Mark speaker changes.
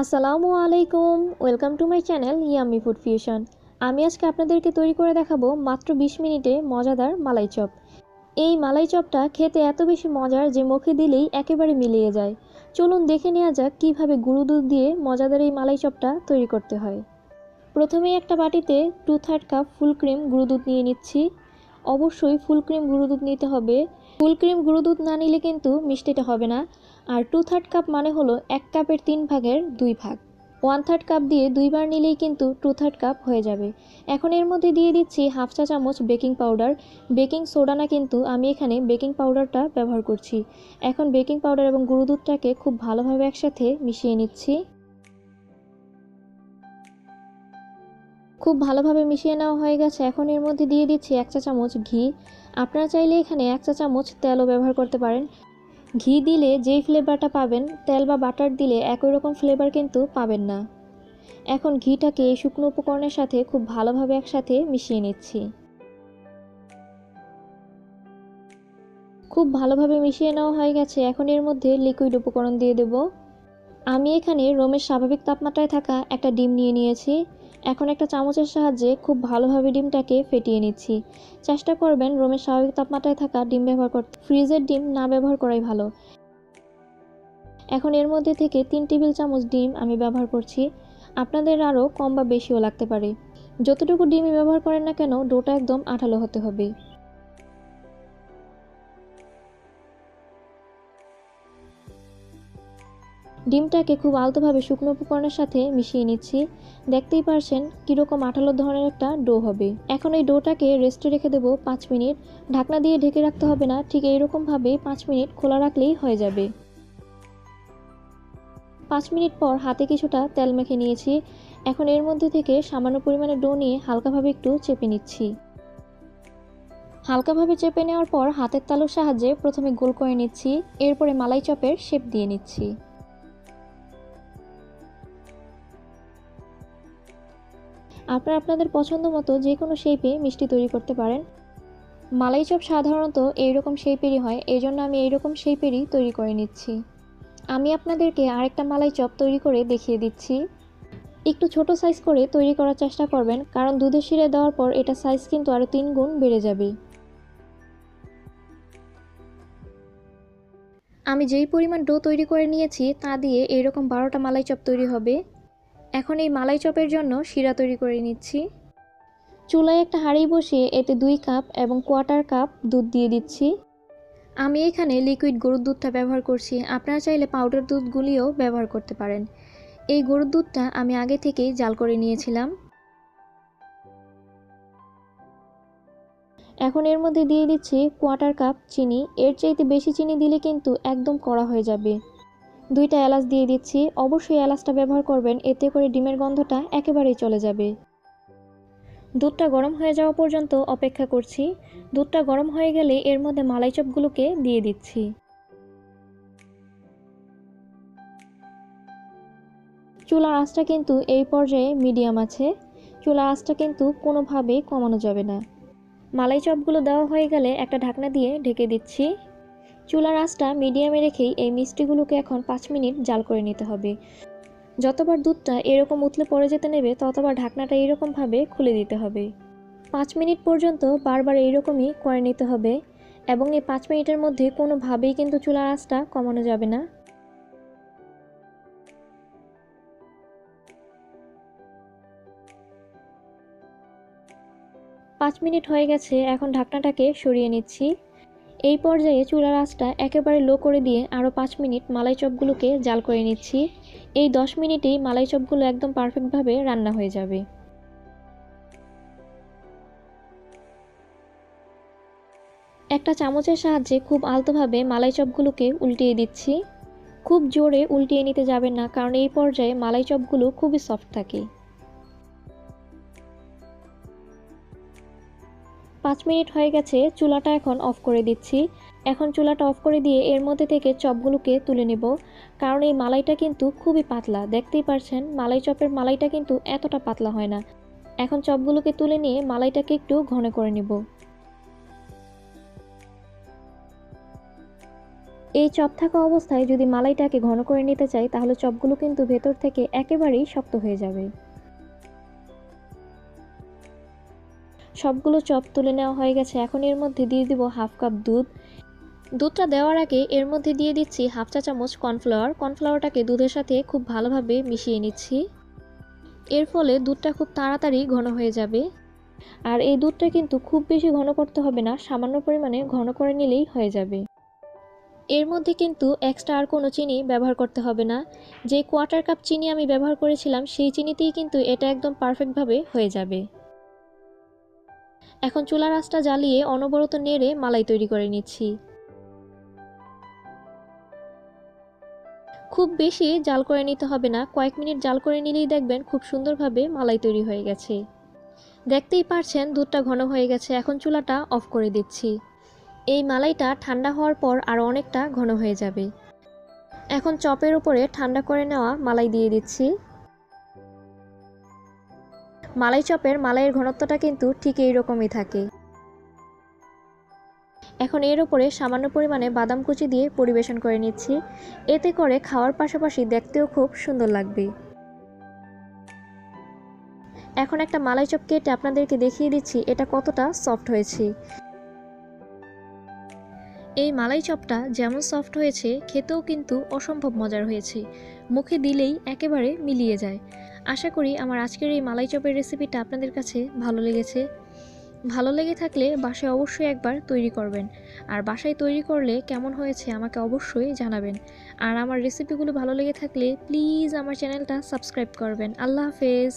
Speaker 1: আসসালামু আলাইকুম, welcome to my channel yummy food fusion. আমি আজকে আপনাদেরকে তৈরি করে দেখাবো মাত্র বিশ মিনিটে মজাদার মালাই চপ। এই মালাই চপটা খেতে এত বেশি মজার যে মুখে দিলেই একেবারে মিলিয়ে যায়। চলুন দেখে নেওয়া যাক কীভাবে গুঁড়ো দুধ দিয়ে মজাদার এই মালাই চপটা তৈরি করতে হয়। প্রথমেই একটা বাটিতে two third cup full cream গুঁড়ো দুধ নিয়ে নিচ্ছি। অবশ্যই ফুল ক্রিম গুঁড়ো দুধ নিতে হবে। ফুল ক্রিম গুঁড়ো দুধ না নিলে কিন্তু মিষ্টিটা হবে না। আর টু থার্ড কাপ মানে হলো এক কাপের তিন ভাগের দুই ভাগ। ওয়ান থার্ড কাপ দিয়ে দুইবার নিলেই কিন্তু টু থার্ড কাপ হয়ে যাবে। এখন এর মধ্যে দিয়ে দিচ্ছি হাফ চা চামচ বেকিং পাউডার বেকিং সোডা না কিন্তু আমি এখানে বেকিং পাউডারটা ব্যবহার করছি। এখন বেকিং পাউডার এবং গুঁড়ো দুধটাকে খুব ভালোভাবে একসাথে মিশিয়ে নিচ্ছি। খুব ভালোভাবে মিশিয়ে নেওয়া হয়ে গেছে। এখন এর মধ্যে দিয়ে দিচ্ছি এক চা চামচ ঘি। আপনারা চাইলে এখানে এক চা চামচ তেলও ব্যবহার করতে পারেন। ঘি দিলে যেই ফ্লেভারটা পাবেন, তেল বা বাটার দিলে একই রকম ফ্লেভার কিন্তু পাবেন না। এখন ঘিটাকে এই শুকনো উপকরণের সাথে খুব ভালোভাবে একসাথে মিশিয়ে নিচ্ছি। খুব ভালোভাবে মিশিয়ে নেওয়া হয়ে গেছে। এখন এর মধ্যে লিকুইড উপকরণ দিয়ে দেব। আমি এখানে রোমের স্বাভাবিক তাপমাত্রায় থাকা একটা ডিম নিয়ে নিয়েছি। এখন একটা চামচের সাহায্যে খুব ভালোভাবে ডিমটাকে ফেটিয়ে নিচ্ছি। চেষ্টা করবেন রোমের স্বাভাবিক তাপমাত্রায় থাকা ডিম ব্যবহার করতে। ফ্রিজের ডিম না ব্যবহার করাই ভালো। এখন এর মধ্যে থেকে তিন টেবিল চামচ ডিম আমি ব্যবহার করছি। আপনাদের আরও কম বা বেশিও লাগতে পারে। যতটুকু ডিমই ব্যবহার করেন না কেন, ডোটা একদম আঠালো হতে হবে। ডিমটাকে খুব আলতোভাবে শুকনো উপকরণের সাথে মিশিয়ে নিচ্ছি। দেখতেই পারছেন কীরকম আঠালো ধরনের একটা ডো হবে। এখন এই ডোটাকে রেস্টে রেখে দেবো পাঁচ মিনিট। ঢাকনা দিয়ে ঢেকে রাখতে হবে না, ঠিক এইরকমভাবে পাঁচ মিনিট খোলা রাখলেই হয়ে যাবে। পাঁচ মিনিট পর হাতে কিছুটা তেল মেখে নিয়েছি। এখন এর মধ্যে থেকে সামান্য পরিমাণে ডো নিয়ে হালকাভাবে একটু চেপে নিচ্ছি। হালকাভাবে চেপে নেওয়ার পর হাতের তালুর সাহায্যে প্রথমে গোল করে নিচ্ছি, এরপরে মালাই চপের শেপ দিয়ে নিচ্ছি। আপনারা আপনাদের পছন্দ মতো যে কোনো শেপে মিষ্টি তৈরি করতে পারেন। মালাই চপ সাধারণত এইরকম শেপেরই হয় এই জন্য আমি এইরকম শেপেরই তৈরি করে নিচ্ছি। আমি আপনাদেরকে আরেকটা মালাই চপ তৈরি করে দেখিয়ে দিচ্ছি। একটু ছোট সাইজ করে তৈরি করার চেষ্টা করবেন, কারণ দুধের শিরে দেওয়ার পর এটা সাইজ কিন্তু আরও তিন গুণ বেড়ে যাবে। আমি যেই পরিমাণ ডো তৈরি করে নিয়েছি, তা দিয়ে এইরকম বারোটা মালাই চপ তৈরি হবে। এখন এই মালাই চপের জন্য শিরা তৈরি করে নিচ্ছি। চুলায় একটা হাঁড়ি বসিয়ে এতে দুই কাপ এবং কোয়ার্টার কাপ দুধ দিয়ে দিচ্ছি। আমি এখানে লিকুইড গরুর দুধটা ব্যবহার করছি। আপনারা চাইলে পাউডার দুধগুলিও ব্যবহার করতে পারেন। এই গরুর দুধটা আমি আগে থেকেই জাল করে নিয়েছিলাম। এখন এর মধ্যে দিয়ে দিচ্ছি কোয়ার্টার কাপ চিনি। এর চাইতে বেশি চিনি দিলে কিন্তু একদম কড়া হয়ে যাবে। দুইটা এলাচ দিয়ে দিচ্ছি। অবশ্যই এলাচটা ব্যবহার করবেন, এতে করে ডিমের গন্ধটা একেবারেই চলে যাবে। দুধটা গরম হয়ে যাওয়া পর্যন্ত অপেক্ষা করছি। দুধটা গরম হয়ে গেলে এর মধ্যে মালাই চপগুলোকে দিয়ে দিচ্ছি। চুলার আঁচটা কিন্তু এই পর্যায়ে মিডিয়াম আছে। চুলার আঁচটা কিন্তু কোনোভাবেই কমানো যাবে না। মালাই চপগুলো দেওয়া হয়ে গেলে একটা ঢাকনা দিয়ে ঢেকে দিচ্ছি। চুলার আঁচটা মিডিয়ামে রেখেই এই মিষ্টিগুলোকে এখন পাঁচ মিনিট জাল করে নিতে হবে। যতবার দুধটা এরকম উতলে পড়ে যেতে নেবে, ততবার ঢাকনাটা এইরকমভাবে খুলে দিতে হবে। পাঁচ মিনিট পর্যন্ত বারবার এইরকমই করে নিতে হবে এবং এই পাঁচ মিনিটের মধ্যে কোনোভাবেই কিন্তু চুলার আঁচটা কমানো যাবে না। পাঁচ মিনিট হয়ে গেছে, এখন ঢাকনাটাকে সরিয়ে নিচ্ছি। এই পর্যায়ে চুলার আঁচটা একেবারে লো করে দিয়ে আরও পাঁচ মিনিট মালাই চপগুলোকে জাল করে নিচ্ছি। এই দশ মিনিটেই মালাই চপগুলো একদম পারফেক্টভাবে রান্না হয়ে যাবে। একটা চামচের সাহায্যে খুব আলতোভাবে মালাই চপগুলোকে উল্টিয়ে দিচ্ছি। খুব জোরে উল্টিয়ে নিতে যাবেন না, কারণ এই পর্যায়ে মালাই চপগুলো খুবই সফট থাকে। পাঁচ মিনিট হয়ে গেছে, চুলাটা এখন অফ করে দিচ্ছি। এখন চুলাটা অফ করে দিয়ে এর মধ্যে থেকে চপগুলোকে তুলে নেব। কারণ এই মালাইটা কিন্তু খুবই পাতলা, দেখতেই পারছেন? মালাই চপের মালাইটা কিন্তু এতটা পাতলা হয় না। এখন চপগুলোকে তুলে নিয়ে মালাইটাকে একটু ঘন করে নেব। এই চপ থাকা অবস্থায় যদি মালাইটাকে ঘন করে নিতে চাই, তাহলে চপগুলো কিন্তু ভেতর থেকে একেবারেই শক্ত হয়ে যাবে। সবগুলো চপ তুলে নেওয়া হয়ে গেছে। এখন এর মধ্যে দিয়ে দিব হাফ কাপ দুধ। দুধটা দেওয়ার আগে এর মধ্যে দিয়ে দিচ্ছি হাফ চা চামচ কর্নফ্লাওয়ার। কর্নফ্লাওয়ারটাকে দুধের সাথে খুব ভালোভাবে মিশিয়ে নিচ্ছি। এর ফলে দুধটা খুব তাড়াতাড়ি ঘন হয়ে যাবে। আর এই দুধটা কিন্তু খুব বেশি ঘন করতে হবে না, সামান্য পরিমাণে ঘন করে নিলেই হয়ে যাবে। এর মধ্যে কিন্তু এক্সট্রা আর কোনো চিনি ব্যবহার করতে হবে না। যে কোয়ার্টার কাপ চিনি আমি ব্যবহার করেছিলাম, সেই চিনিতেই কিন্তু এটা একদম পারফেক্টভাবে হয়ে যাবে। এখন চুলার আঁচটা জ্বালিয়ে অনবরত নেড়ে মালাই তৈরি করে নিচ্ছি। খুব বেশি জাল করে নিতে হবে না, কয়েক মিনিট জাল করে নিলেই দেখবেন খুব সুন্দরভাবে মালাই তৈরি হয়ে গেছে। দেখতেই পারছেন দুধটা ঘন হয়ে গেছে, এখন চুলাটা অফ করে দিচ্ছি। এই মালাইটা ঠান্ডা হওয়ার পর আরও অনেকটা ঘন হয়ে যাবে। এখন চপের উপরে ঠান্ডা করে নেওয়া মালাই দিয়ে দিচ্ছি। মালাই চপের মালাইয়ের ঘনত্বটা কিন্তু ঠিক এই রকমই থাকে। এখন এর ওপরে সামান্য পরিমাণে বাদাম কুচি দিয়ে পরিবেশন করে নিচ্ছি। এতে করে খাওয়ার পাশাপাশি দেখতেও খুব সুন্দর লাগবে। এখন একটা মালাই চপ কেটে আপনাদেরকে দেখিয়ে দিচ্ছি এটা কতটা সফট হয়েছে। এই মালাই চপটা যেমন সফট হয়েছে, খেতেও কিন্তু অসম্ভব মজার হয়েছে। মুখে দিলেই একেবারে মিলিয়ে যায়। আশা করি আমার আজকের এই মালাই চপের রেসিপিটা আপনাদের কাছে ভালো লেগেছে। ভালো লেগে থাকলে বাসায় অবশ্যই একবার তৈরি করবেন। আর বাসায় তৈরি করলে কেমন হয়েছে আমাকে অবশ্যই জানাবেন। আর আমার রেসিপিগুলো ভালো লেগে থাকলে প্লিজ আমার চ্যানেলটা সাবস্ক্রাইব করবেন। আল্লাহ হাফেজ।